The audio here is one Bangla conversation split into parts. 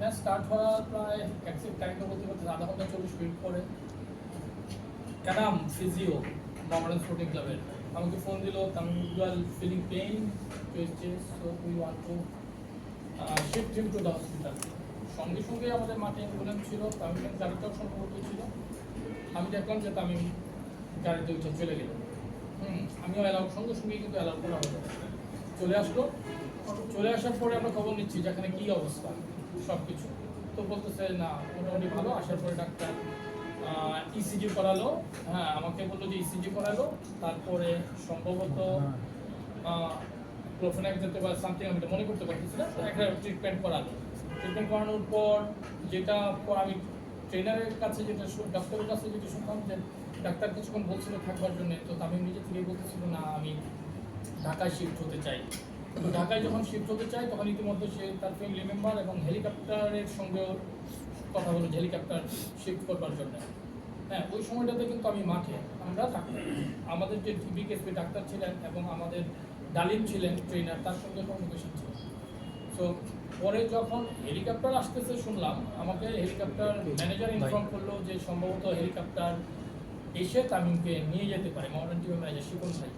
ম্যাচ স্টার্ট হওয়ার প্রায় একশো টাইমটা বলতে পারছি আধা ঘণ্টা চল্লিশ মিনিট পরে এনাম ফিজিও মোহামেডান স্পোর্টিং ক্লাবের আমাকে ফোন দিল usual feeling pain so we want to shift him to the hospital সঙ্গে সঙ্গে আমাদের মাঠে অ্যাম্বুলেন্স ছিল, তামিম গাড়িটাও সম্ভবত ছিল। আমি দেখলাম যে তামিম গাড়িতে উঠে চলে গেল। হুম, আমিও অ্যালাউ সঙ্গে সঙ্গে কিন্তু অ্যালাউ করা হলো। চলে আসলো। চলে আসার পরে আমরা খবর নিচ্ছি যে এখানে কী অবস্থা। সব কিছু তো বলতেছে, না, মোটামুটি ভালো আসার পরে ডাক্তার ইসিজি করালো। হ্যাঁ আমাকে বলল যে ইসিজি করালো। তারপরে সম্ভবত ক্লোফেনাক যেতে বা সামথিং আমি মনে করতে পারতেছি না একটা ট্রিটমেন্ট করালো। ট্রিটমেন্ট করানোর পর যেটা পর আমি ট্রেনারের কাছে যেটা ডাক্তারের কাছে যেটা শুনলাম যে ডাক্তার কিছুক্ষণ বলছিল থাকবার জন্য, তো আমি নিজে থেকেই বলতেছিল না, আমি ঢাকায় শিফট হতে চাই। ঢাকায় যখন শিফট হতে চায়, তখন ইতিমধ্যে সে তার ফ্যামিলি মেম্বার এবং হেলিকপ্টারের সঙ্গেও কথা বলো, হেলিকপ্টার শিফট করবার জন্য। হ্যাঁ ওই সময়টাতে কিন্তু আমি মাঠে আমরা থাকতাম। আমাদের যে বিকেএসপি ডাক্তার ছিলেন এবং আমাদের ডালিম ছিলেন ট্রেনার তার সঙ্গে কমিউনিকেশন ছিল। তো পরে যখন হেলিকপ্টার আসতেছে শুনলাম, আমাকে হেলিকপ্টার ম্যানেজার ইনফর্ম করল যে সম্ভবত হেলিকপ্টার এসে তামিমকে নিয়ে যেতে পারে মডার্ন টিমের ম্যানেজার শিকন ভাই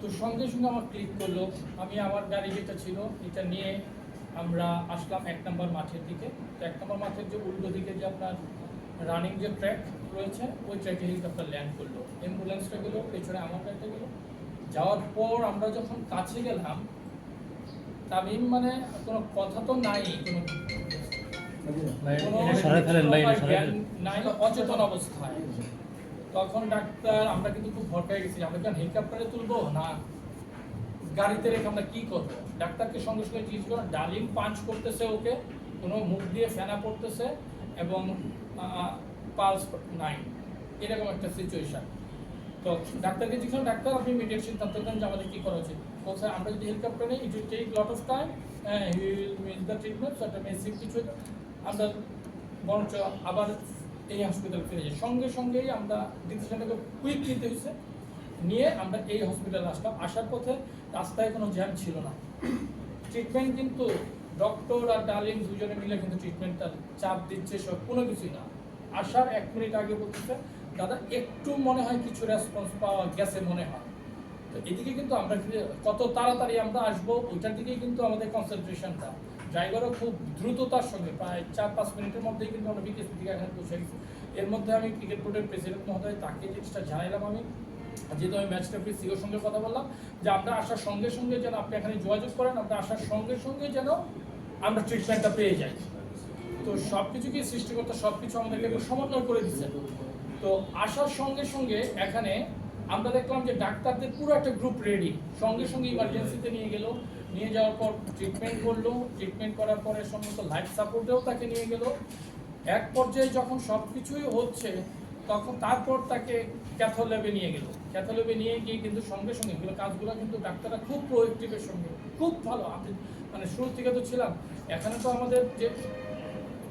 তো সঙ্গে সঙ্গে আমার ক্লিক করল। আমি আমার গাড়ি যেটা ছিল এটা নিয়ে আমরা আসলাম এক নম্বর মাঠের দিকে। তো এক নম্বর মাঠের যে উল্টো দিকে যে আপনার রানিং যে ট্র্যাক রয়েছে ওই ট্র্যাকে হেলিকপ্টার ল্যান্ড করল। অ্যাম্বুলেন্সটা গেলো পেছনে আমার গাড়িটা গেলো। যাওয়ার পর আমরা যখন কাছে গেলাম তামিম মানে কোনো কথা তো নাই কোনো ফেলেন। নাই অচেতন অবস্থায়। তখন ডাক্তার, আমরা কিন্তু খুব ভরকায় গেছি। আমরা কেন হেলিকপ্টারে তুলবো? না। গাড়িতে রেখে আমরা কি করব? ডাক্তারকে সঙ্গে সঙ্গে জিজ্ঞেস করো ডালিম পাঞ্চ করতেছে ওকে? কোনো মুখ দিয়ে ফেনা পড়তেছে এবং পালস নাই। এরকম একটা সিচুয়েশান তো ডাক্তারকে জিজ্ঞেস ডাক্তার, আপনি ইমিডিয়েট সিদ্ধান্ত দেন যে আমাদের কী করা উচিত? বলছে, আমরা যদি helicopter it will take lot of time he will miss the treatment so একটা মেসিভ কিছু আমরা বরঞ্চ আবার এই হসপিটাল ফিরে যাই সঙ্গে সঙ্গেই আমরা ডিসিশনটাকে কুইক নিতে হয়েছে নিয়ে আমরা এই হসপিটালে আসলাম। আসার পথে রাস্তায় কোনো জ্যাম ছিল না। ট্রিটমেন্ট কিন্তু ডক্টর আর ডার্লিং দুজনে মিলে কিন্তু ট্রিটমেন্টটা চাপ দিচ্ছে সব, কোনো কিছুই না। আসার এক মিনিট আগে বলতেছে, দাদা, একটু মনে হয় কিছু রেসপন্স পাওয়া গেছে মনে হয়। তো এদিকে কিন্তু আমরা কত তাড়াতাড়ি আমরা আসব, ওইটার দিকেই কিন্তু আমাদের কনসেন্ট্রেশনটা ড্রাইভারও খুব দ্রুততার সঙ্গে, প্রায় চার পাঁচ মিনিটের মধ্যেই কিন্তু আমরা বিকেএসপি থেকে এখানে পৌঁছে গেছি। এর মধ্যে আমি ক্রিকেট বোর্ডের প্রেসিডেন্ট মহোদয়, তাকে জিনিসটা জানাইলাম আমি। যেহেতু আমি ম্যাচ রেফারি সিওর সঙ্গে কথা বললাম, যে আমরা আসার সঙ্গে সঙ্গে যেন আপনি এখানে যোগাযোগ করেন, আমরা আসার সঙ্গে সঙ্গে যেন আমরা ট্রিটমেন্টটা পেয়ে যাই। তো সব কিছুকে সৃষ্টিকর্তা সব কিছু আমাদেরকে একটু সমন্বয় করে দিচ্ছে তো আসার সঙ্গে সঙ্গে এখানে আমরা দেখলাম যে ডাক্তারদের পুরো একটা গ্রুপ রেডি সঙ্গে সঙ্গে ইমার্জেন্সিতে নিয়ে গেল। নিয়ে যাওয়ার পর ট্রিটমেন্ট করল ট্রিটমেন্ট করার পরে সমস্ত লাইফ সাপোর্টেও তাকে নিয়ে গেল। এক পর্যায়ে যখন সব কিছুই হচ্ছে, তখন তারপর তাকে ক্যাথোলেবে নিয়ে গেল। ক্যাথোলেবে নিয়ে গিয়ে কিন্তু সঙ্গে সঙ্গে এগুলো কাজগুলো কিন্তু ডাক্তাররা খুব প্রোয়েক্টিভের সঙ্গে, খুব ভালো। আমি মানে শুরু থেকে তো ছিলাম, এখানে তো আমাদের যে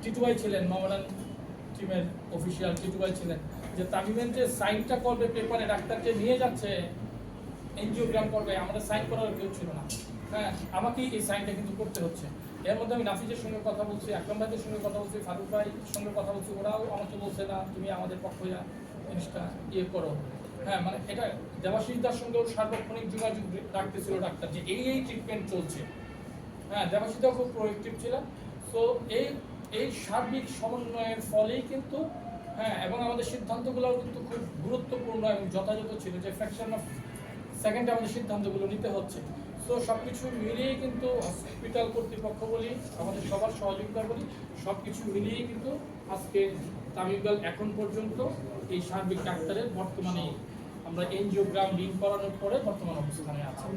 টিটুয়াই ছিলেন মামলান টিমের অফিসিয়াল টিটুয়াই ছিলেন, যে তামিমের যে সাইনটা করবে পেপারে ডাক্তারকে নিয়ে যাচ্ছে এনজিওগ্রাম করবে, আমাদের সাইন করার কেউ ছিল না। হ্যাঁ আমাকেই এই সাইনটা কিন্তু করতে হচ্ছে। এর মধ্যে আমি নাফিজের সঙ্গে কথা বলছি, আকরাম ভাইদের সঙ্গে কথা বলছি, ফারুক ভাই সঙ্গে কথা বলছি, ওরাও আমাকে বলছে, না, তুমি আমাদের পক্ষ জিনিসটা ইয়ে করো। হ্যাঁ মানে এটা দেবাশিস দার সঙ্গেও সার্বক্ষণিক যোগাযোগ রাখতেছিল ডাক্তার যে এই এই ট্রিটমেন্ট চলছে। হ্যাঁ দেবাশিদাও খুব প্রোয়েক্টিভ ছিলেন। সো এই এই সার্বিক সমন্বয়ের ফলেই কিন্তু হ্যাঁ এবং আমাদের সিদ্ধান্তগুলোও কিন্তু খুব গুরুত্বপূর্ণ এবং যথাযথ ছিল যে ফ্র্যাকশন অফ সেকেন্ডে আমাদের সিদ্ধান্তগুলো নিতে হচ্ছে। তো সব কিছু মিলিয়েই কিন্তু হসপিটাল কর্তৃপক্ষ বলি, আমাদের সবার সহযোগিতা বলি সব কিছু মিলিয়েই কিন্তু আজকে তামিমগাল এখন পর্যন্ত এই সার্বিক ডাক্তারের বর্তমানে আমরা এনজিওগ্রাম লিঙ্ক করানোর পরে বর্তমান অবস্থানে আছে।